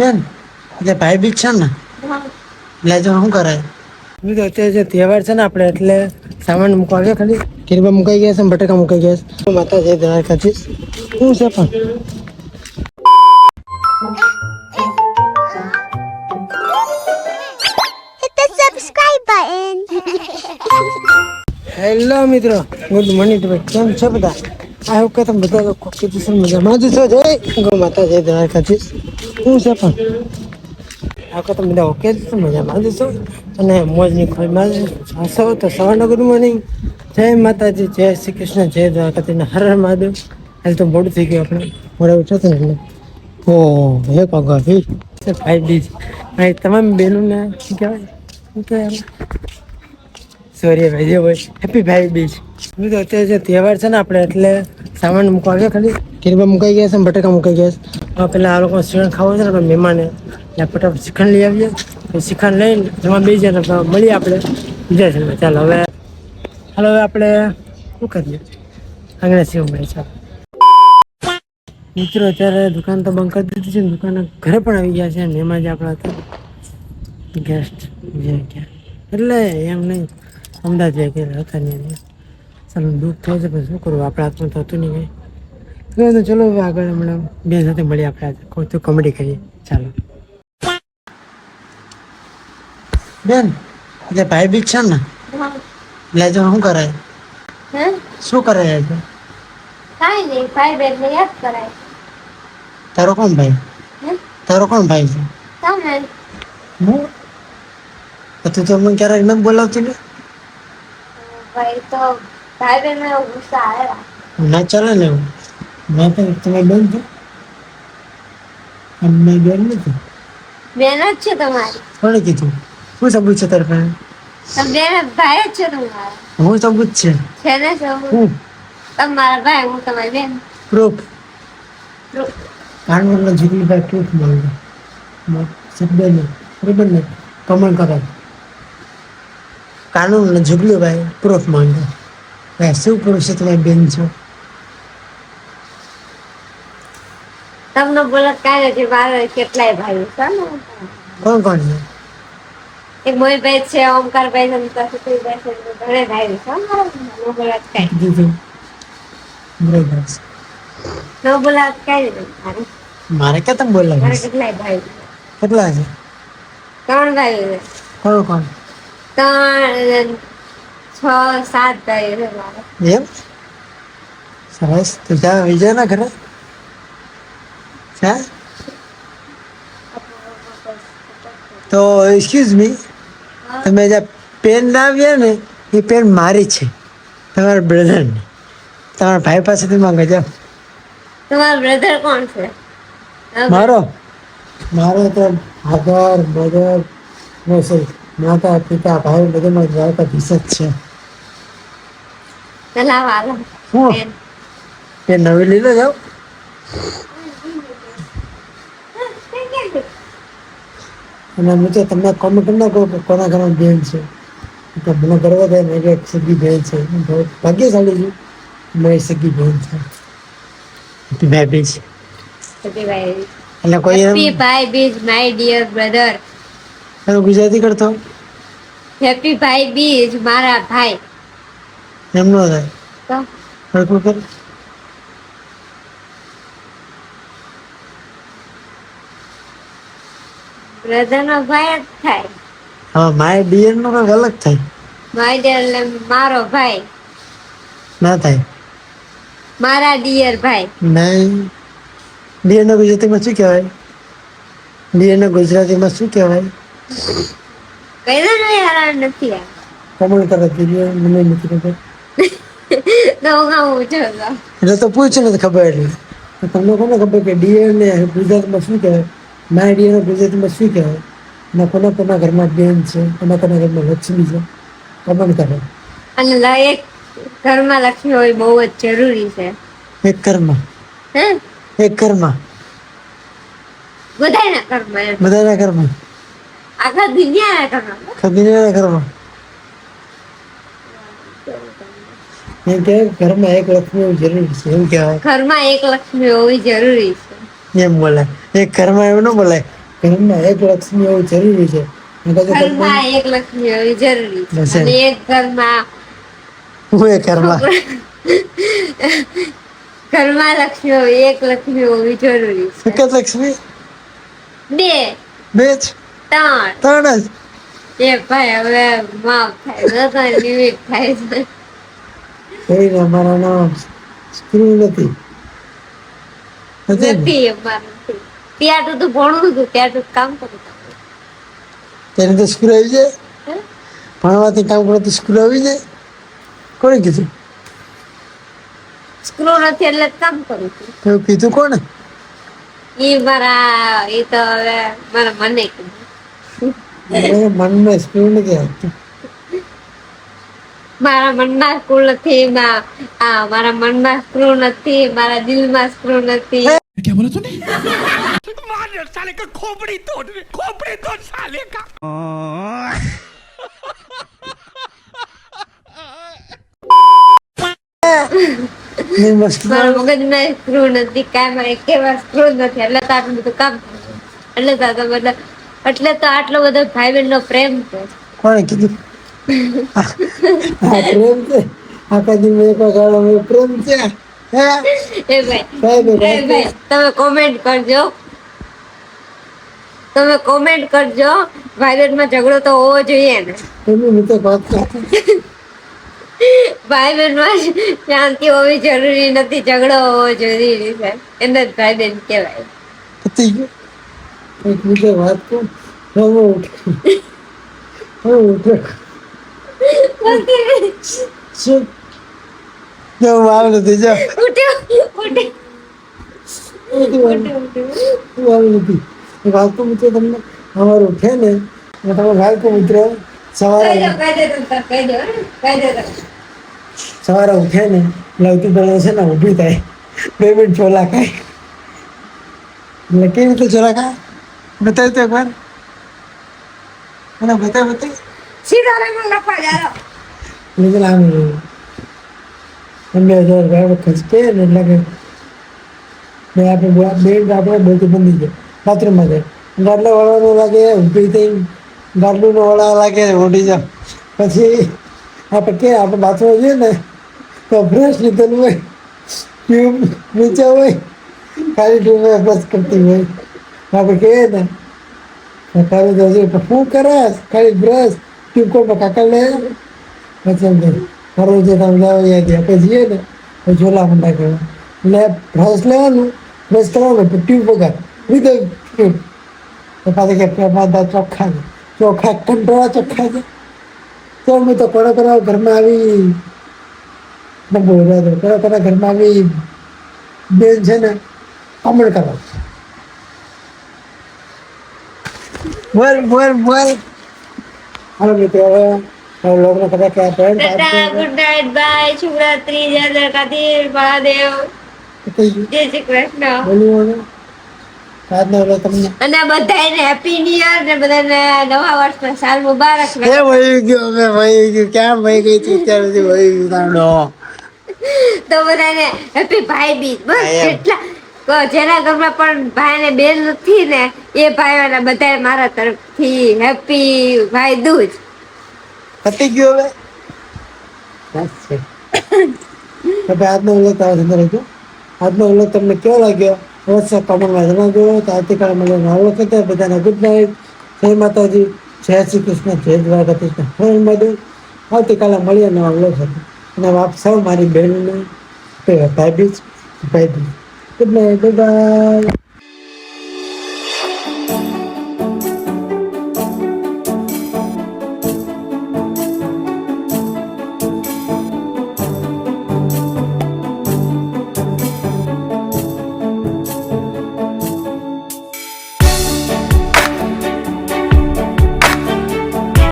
બેન એટલે ભાઈ બીજ છે ને? એટલે જો શું કરાય બીજો અત્યારે જે તહેવાર છે ને આપણે એટલે સામાન મૂકવા ગયા ખાલી. કિરબા મુકાઈ ગયા છે ને બટાકા મુકાઈ ગયા છે. માતા જય દ્વારકાથી શું છે પણ. હેલો મિત્રો. ગુડ મોર્નિંગ ભાઈ કેમ છો બધા? આ વખતે તમે બધા લોકો કીધું છે મજામાં જ છો જય ગો માતા જય દ્વારકાથી શું છે પણ? આખો તો બધા ઓકે છો મજામાં જ છો. અને મોજની ખોજમાં જ હશો તો સવારનો ગુડ મોર્નિંગ જય માતાજી, જય શ્રી કૃષ્ણ, જય દ્વારકાથી હર હર મહાદેવ. હાલ તો મોડું થઈ ગયું આપણે. મોડા ઉઠો તો ને એટલે. ઓ, હે પગા ભી ભાઈ બીજ. ભાઈ, તમામ બહેનોને શું કહેવાય? કહેવાય સોરી ભાઈ, જે હોય. હેપી ભાઈ બીજ. તો અત્યારે જે તહેવાર છે ને આપણે એટલે સામાન મૂકવા ગયા ખાલી. કિરબા મુકાઈ ગયા છે બટાકા મુકાઈ ગયા છે. પેલા આ લોકો શ્રીખંડ ખાવું છે ને આપણે મહેમાને એટલે ફટાફટ શ્રીખંડ લઈ આવીએ. શ્રીખંડ લઈને જમા બે જાય ને મળીએ આપણે. બીજા છે ચાલો, હવે હાલો, હવે આપણે શું કરીએ? આંગણે સેવ મળે ચાલો મિત્રો, અત્યારે દુકાન તો બંધ કરી દીધી છે ને, દુકાન ઘરે પણ આવી ગયા છે અને એમાં જ આપણા હતા. ગેસ્ટ જે એટલે એમ નહીં, અમદાવાદ ગયા હતા અહીંયા. ચાલો, દુઃખ થયું છે, પણ શું કરવું? આપણા હાથમાં થતું નહીં કંઈ. તો ચલો હવે આગળ હમણાં બે સાથે મળીએ આપણે આજે. કોઈ તો કોમેડી કરીએ. ચાલો. બેન એટલે ભાઈ બીજ છે ને? લેજો શું કરાય? હે? શું કરાય આજે? કાઈ નહીં ભાઈ બેન ને યાદ કરાય. તારો કોણ ભાઈ? તારો કોણ ભાઈ છે? તમે. હું? તો તું તો મને ક્યારેક ન બોલાવતી ને? ભાઈ તો ભાઈ બેન ગુસ્સા આવ્યા. ના ચાલે ને એવું? મેં તો તમે બેન છો? અને મેં બેન નથી. જ છે તમારી. કોણે કીધું? શું સબૂત છે તારા પાસે? તમે ભાઈ જ છે તમારા. હું સબૂત છે? છે ને સૌ હું? તમારા ભાઈ હું તમારી બેન. પ્રૂફ. કાનૂનનો જીગલીભાઈ પ્રૂફ માંગે શબ્દ નહીં. બરાબર ને? કમણ કરે. કાનૂનનો જુગલીભાઈ પ્રૂફ માંગે. ભાઈ શું પુરુષ છે તમે બેન છો? તમને બોલત કાંઈ નથી મારે કેટલાય ભાઈ. છે ને કોણ કોણ છે? એક મોહીભાઈ છે ઓમકારભાઈ છે મિતા સુખીભાઈ છે ઘણે ભાઈ છે. ન બોલાત કાંઈ બરાબર. ન બોલાત કાંઈ મારે. મારે તમ તમે મારે કેટલાય ભાઈ. કેટલા છે? ત્રણ ભાઈ છે. કોણ કોણ? ત્રણ છ સાત ભાઈ છે મારે. એમ? સરસ. તું જા વિજય ના ઘરે? હા? તો એક્સક્યુઝ મી તમે જે પેન લાવ્યા ને એ પેન મારી છે. તમારા બ્રધરને તમારા ભાઈ પાસેથી માંગે જાઓ તમારો બ્રધર કોણ છે? મારો? મારો તો ફાધર મધર નો સોરી માતા પિતા ભાઈ બધામાં દ્વારકા જ છે. પેન નવી લીધો જાઓ અને મિત્રો તમને કોમેન્ટ ના કહો કે કોના ઘરમાં બેન છે. તો મને ગર્વ થાય મેં એક સગી બેન છે. હું બહુ ભાગ્યશાળી છું. મેં સગી બેન છે. ભાઈ બીજ. એટલે કોઈ ભાઈ બીજ માય ડિયર બ્રધર. એમ ગુજરાતી કરતો? હેપી ભાઈ બીજ મારા ભાઈ. એમનો થાય. તો હરખું કર બ્રધર નો ભાઈ જ થાય. હા માય ડિયર નો કંઈક અલગ થાય. માય ડિયર એટલે મારો ભાઈ. ના થાય. મારા ડિયર ભાઈ. નહીં. ડિયર નો ગુજરાતીમાં શું કહેવાય? ડિયર નો ગુજરાતીમાં શું કહેવાય? કઈ દો ને યાર નથી આ કોમેન્ટ કરે ડિયર મને નથી ખબર. તો હું એટલે તો પૂછ્યું નથી ખબર એટલે. તમને કોને ખબર કે ડિયર ને ગુજરાતીમાં શું કહેવાય? માય ડિયર નો ગુજરાતીમાં શું કહેવાય અને કોના કોના ઘરમાં બેન છે કોના કોના ઘરમાં લક્ષ્મી છે. કમેન્ટ કરો. અને લાયક ઘરમાં લક્ષ્મી હોય બહુ જ જરૂરી છે. એક ઘરમાં. હે? એક ઘરમાં. બધાના એમ. બધાના ઘરમાં. આખા દુનિયાના ઘરમાં. દુનિયાના ઘરમાં. એમ કે ઘરમાં એક લક્ષ્મી હોવી જરૂરી છે એમ કહેવાય. ઘરમાં એક લક્ષ્મી હોવી જરૂરી છે. એમ બોલાય એક ઘરમાં એવું ન બોલાય ઘરમાં એક લક્ષ્મી એવું જરૂરી છે. ઘરમાં ઘરમાં એક લક્ષ્મી હોવી જરૂરી છે. અને એક ઘરમાં હું એ ઘરમાં? ઘરમાં લક્ષ્મી હોવી એક લક્ષ્મી હોવી જરૂરી છે. એક લક્ષ્મી? બે. બે ત્રણ. ત્રણ જ? એ ભાઈ હવે માફ થાય લિમિટ થાય છે. કઈ અમારા નામ સ્ક્રૂ નથી. નથી? નથી. ત્યાં તો ભણવું હતું ત્યાં તો કામ કરું હતું. તો સ્કૂલ આવી જાય? ભણવાથી કામ કરો તો સ્કૂલ આવી જાય? કોણે કીધું? સ્કૂલ નથી એટલે કામ કરું છું. એવું કીધું કોણે? એ મારા એ તો હવે મારા મને કીધું. મનમાં સ્કૂલ નથી આવતું મારા મનમાં સ્કૂલ નથી મારા મનમાં સ્ક્રૂ નથી મારા દિલમાં સ્ક્રૂ નથી. क्या बोला तूने मार साले का खोपड़ी तोड़ खोपड़ी तोड़ साले का ને મસ્ત મારા મગજમાં સ્ક્રૂ નથી કાંઈ મારે કેવા સ્ક્રૂ નથી એટલે તો આટલું બધું કામ કરું. એટલે તો આ તો મતલબ એટલે તો આટલો બધો ભાઈ બહેન નો પ્રેમ છે કોણે કીધું આ પ્રેમ છે આખા દિન એક ગાળો પ્રેમ છે હે એ ભાઈ ભાઈ. તમે કોમેન્ટ કરજો. તમે કોમેન્ટ કરજો. ભાઈબેનમાં ઝઘડો તો હોવો જોઈએ ને. કરતો શાંતિ હોવી જરૂરી નથી ઝઘડો હોવો જરૂરી છે. એને જ ભાઈબેન કહેવાય. એક મિત્ર વાત કરું. હવે ઉઠ. હવે ઉઠ. શું? જો માલ નથી જો નથી વાલકો મિત્ર તમને અમારું છે ને તમે વાલકો મિત્ર સવારે. સવારે ઉઠે ને લવતી પહેલાં છે ને ઊભી થાય. બે મિનિટ ચોલા ખાય. એટલે કેવી રીતે ચોલા ખાય બતાવી તો એકવાર મને બતાવ બતાવ સીધા રંગ લખવા જારો આમ બે હજાર બરાબર ખસકે ને એટલે કે બે આપણે બે બે આપણે બધું બંધી જાય બાથરૂમમાં જાય. ગાડલો વળવાનું લાગે, ઊભી થઈ ગાડલું વળવા લાગે ઓડી જાવ. પછી આપણે કે, આપણે બાથરૂમ જઈએ ને, તો બ્રશ લીધેલું હોય ટ્યુબ નીચે હોય, ખાલી ટ્યુબ બ્રશ કરતી હોય. આપણે કહીએ ને તારું તો શું કરે ખાલી બ્રશ ટ્યુબ કોઈ કાકા લે? પછી એમ કે ફરવું છે તમે લેવા યાદ આપણે જઈએ ને તો ઝોલા મંડા કરવા એટલે બ્રશ લેવાનું બ્રશ કરવાનું તો ટ્યુબ વગર વિધ ટ્યુબ તો પાછી કે પેટમાં દાંત ચોખ્ખા છે ચોખ્ખા કંટ્રોળા ચોખ્ખા છે તો અમે તો કોના કોના ઘરમાં આવી ન બોલ્યા તો કોના કોના ઘરમાં આવી બેન છે ને કમણ કરવા બોલ બોલ બોલ હાલો મિત્રો હવે કે આ pant tata good night bye Shivratri જય દ્વારકાધીશ મહાદેવ. જય શ્રી કૃષ્ણ. બોલ્યું આજનો હવે તમને અને બધાને હેપી ન્યુ યર ને બધાને નવા વર્ષના સાલ મુબારક. એ વહી ગયો હવે વહી ગયું. ક્યાં વહી ગઈ તું? અત્યાર સુધી વહી ગયું તાંડો તો બધાને હેપી ભાઈ બીજ. બસ કેટલા જેના ઘરમાં પણ ભાઈ ને બેન નથી ને એ ભાઈ બધા મારા તરફથી હેપી ભાઈ દૂજ. પતી ગયું હવે? બસ છે. હવે આજનો ઉલ્લેખ તારા અંદર હતો આજનો ઉલ્લેખ તમને કેવો લાગ્યો? અવશ્ય કમેન્ટમાં જણાવજો. તો આવતીકાલે મળે નવો કહેતા બધાને ગુડ નાઇટ જય માતાજી. જય શ્રી કૃષ્ણ. જય દ્વારકા કૃષ્ણ હું મધુ. આવતીકાલે મળીએ નવા ઉલ્લેખ સાથે. અને આપ સૌ મારી બહેનને ભાઈ બીજ ભાઈ બીજ ગુડ નાઇટ બાય